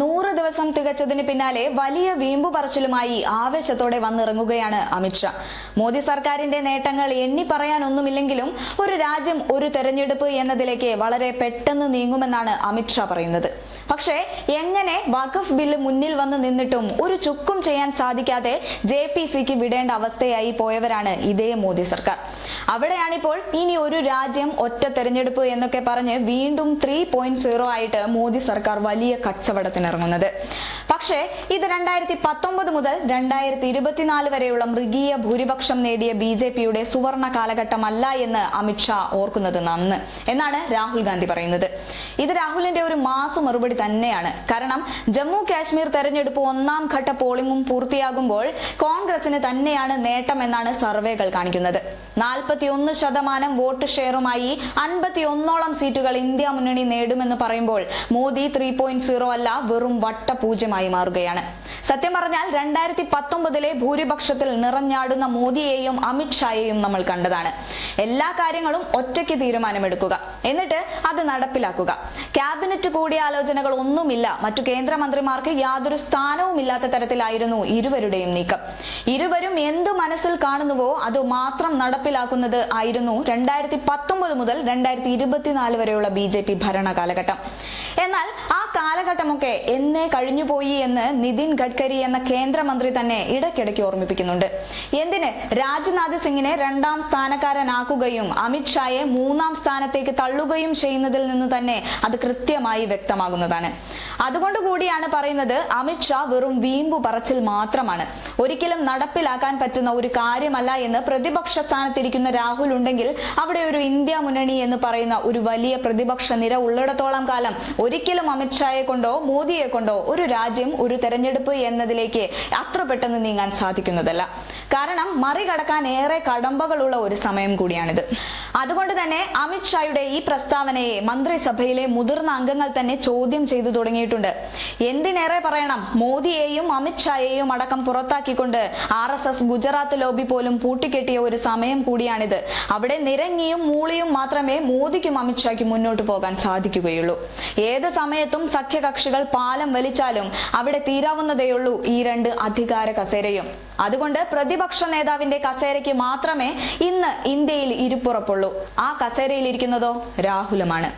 നൂറ് ദിവസം തികച്ചതിന് പിന്നാലെ വലിയ വീമ്പു പറച്ചിലുമായി ആവേശത്തോടെ വന്നിറങ്ങുകയാണ് അമിത്ഷാ മോദി സർക്കാരിന്റെ നേട്ടങ്ങൾ എണ്ണി പറയാനൊന്നുമില്ലെങ്കിലും ഒരു രാജ്യം ഒരു തെരഞ്ഞെടുപ്പ് എന്നതിലേക്ക് വളരെ പെട്ടെന്ന് നീങ്ങുമെന്നാണ് അമിത്ഷാ പറയുന്നത്. പക്ഷേ എങ്ങനെ വഖഫ് ബില്ല് മുന്നിൽ വന്ന് നിന്നിട്ടും ഒരു ചുക്കും ചെയ്യാൻ സാധിക്കാതെ ജെ പി സിക്ക് വിടേണ്ട അവസ്ഥയായി പോയവരാണ് ഇതേ മോദി സർക്കാർ. അവിടെയാണിപ്പോൾ ഇനി ഒരു രാജ്യം ഒറ്റ തെരഞ്ഞെടുപ്പ് എന്നൊക്കെ പറഞ്ഞ് വീണ്ടും ത്രീ പോയിന്റ് സീറോ ആയിട്ട് മോദി സർക്കാർ വലിയ കച്ചവടത്തിനിറങ്ങുന്നത് പക്ഷേ ഇത് രണ്ടായിരത്തി പത്തൊമ്പത് മുതൽ രണ്ടായിരത്തി ഇരുപത്തിനാല് വരെയുള്ള മൃഗീയ ഭൂരിപക്ഷം നേടിയ ബി ജെ പിയുടെ സുവർണ കാലഘട്ടമല്ല എന്ന് അമിത്ഷാ ഓർക്കുന്നത് നന്ന് എന്നാണ് രാഹുൽ ഗാന്ധി പറയുന്നത്. ഇത് രാഹുലിന്റെ ഒരു മാസ മറുപടി തന്നെയാണ്. കാരണം ജമ്മു കാശ്മീർ തെരഞ്ഞെടുപ്പ് ഒന്നാം ഘട്ട പോളിംഗും പൂർത്തിയാകുമ്പോൾ കോൺഗ്രസിന് തന്നെയാണ് നേട്ടം എന്നാണ് സർവേകൾ കാണിക്കുന്നത്. നാൽപ്പത്തിയൊന്ന് ശതമാനം വോട്ട് ഷെയറുമായി അൻപത്തിയൊന്നോളം സീറ്റുകൾ ഇന്ത്യ മുന്നണി നേടുമെന്ന് പറയുമ്പോൾ മോദി ത്രീ പോയിന്റ് സീറോ അല്ല വെറും വട്ടപൂജ്യമായി മാറുകയാണ്. സത്യം പറഞ്ഞാൽ രണ്ടായിരത്തി പത്തൊമ്പതിലെ ഭൂരിപക്ഷത്തിൽ നിറഞ്ഞാടുന്ന മോദിയെയും അമിത്ഷായെയും നമ്മൾ കണ്ടതാണ്. എല്ലാ കാര്യങ്ങളും ഒറ്റയ്ക്ക് തീരുമാനമെടുക്കുക. എന്നിട്ട് അത് നടപ്പിലാക്കുക. ക്യാബിനറ്റ് കൂടിയാലോചനകൾ ഒന്നുമില്ല മറ്റു കേന്ദ്രമന്ത്രിമാർക്ക് യാതൊരു സ്ഥാനവും ഇല്ലാത്ത തരത്തിലായിരുന്നു ഇരുവരുടെയും നീക്കം. ഇരുവരും എന്ത് മനസ്സിൽ കാണുന്നുവോ അത് മാത്രം നടപ്പിലാക്കുന്നത് ആയിരുന്നു രണ്ടായിരത്തി പത്തൊമ്പത് മുതൽ രണ്ടായിരത്തി ഇരുപത്തിനാല് വരെയുള്ള ബി ജെ പി ഭരണ കാലഘട്ടം എന്നാൽ കാലഘട്ടമൊക്കെ എന്നേ കഴിഞ്ഞുപോയി എന്ന് നിതിൻ ഗഡ്കരി എന്ന കേന്ദ്രമന്ത്രി തന്നെ ഇടയ്ക്കിടയ്ക്ക് ഓർമ്മിപ്പിക്കുന്നുണ്ട്. എന്തിന്? രാജ്നാഥ് സിംഗിനെ രണ്ടാം സ്ഥാനക്കാരനാക്കുകയും അമിത്ഷായെ മൂന്നാം സ്ഥാനത്തേക്ക് തള്ളുകയും ചെയ്യുന്നതിൽ നിന്ന് തന്നെ അത് കൃത്യമായി വ്യക്തമാകുന്നതാണ്. അതുകൊണ്ട് കൂടിയാണ് പറയുന്നത് അമിത്ഷാ വെറും വീമ്പു പറച്ചിൽ മാത്രമാണ്. ഒരിക്കലും നടപ്പിലാക്കാൻ പറ്റുന്ന ഒരു കാര്യമല്ല എന്ന് പ്രതിപക്ഷ സ്ഥാനത്തിരിക്കുന്ന രാഹുൽ ഉണ്ടെങ്കിൽ അവിടെ ഒരു ഇന്ത്യ മുന്നണി എന്ന് പറയുന്ന ഒരു വലിയ പ്രതിപക്ഷ നിര ഉള്ളിടത്തോളം കാലം ഒരിക്കലും അമിത്ഷായെ കൊണ്ടോ മോദിയെ കൊണ്ടോ ഒരു രാജ്യം ഒരു തെരഞ്ഞെടുപ്പ് എന്നതിലേക്ക് അത്ര പെട്ടെന്ന് നീങ്ങാൻ സാധിക്കുന്നതല്ല. കാരണം മറികടക്കാൻ ഏറെ കടമ്പകളുള്ള ഒരു സമയം കൂടിയാണിത്. അതുകൊണ്ട് തന്നെ അമിത്ഷായുടെ ഈ പ്രസ്താവനയെ മന്ത്രിസഭയിലെ മുതിർന്ന അംഗങ്ങൾ തന്നെ ചോദ്യം ചെയ്തു തുടങ്ങിയിട്ടുണ്ട്. എന്തിനേറെ പറയണം? മോദിയെയും അമിത്ഷായെയും അടക്കം പുറത്താക്കിക്കൊണ്ട് R S S Gujarat lobby പോലും പൂട്ടിക്കെട്ടിയ ഒരു സമയം കൂടിയാണിത്. അവിടെ നിരങ്ങിയും മൂളിയും മാത്രമേ മോദിക്കും അമിത്ഷായ്ക്കും മുന്നോട്ട് പോകാൻ സാധിക്കുകയുള്ളൂ. ഏത് സമയത്തും സഖ്യകക്ഷികൾ പാലം വലിച്ചാലും അവിടെ തീരാവുന്നതേയുള്ളൂ ഈ രണ്ട് അധികാര കസേരയും. അതുകൊണ്ട് പ്രതിപക്ഷ നേതാവിന്റെ കസേരയ്ക്ക് മാത്രമേ ഇന്ന് ഇന്ത്യയിൽ ഇരുപ്പുറപ്പുള്ളൂ. ആ കസേരയിൽ ഇരിക്കുന്നതോ രാഹുലുമാണ്.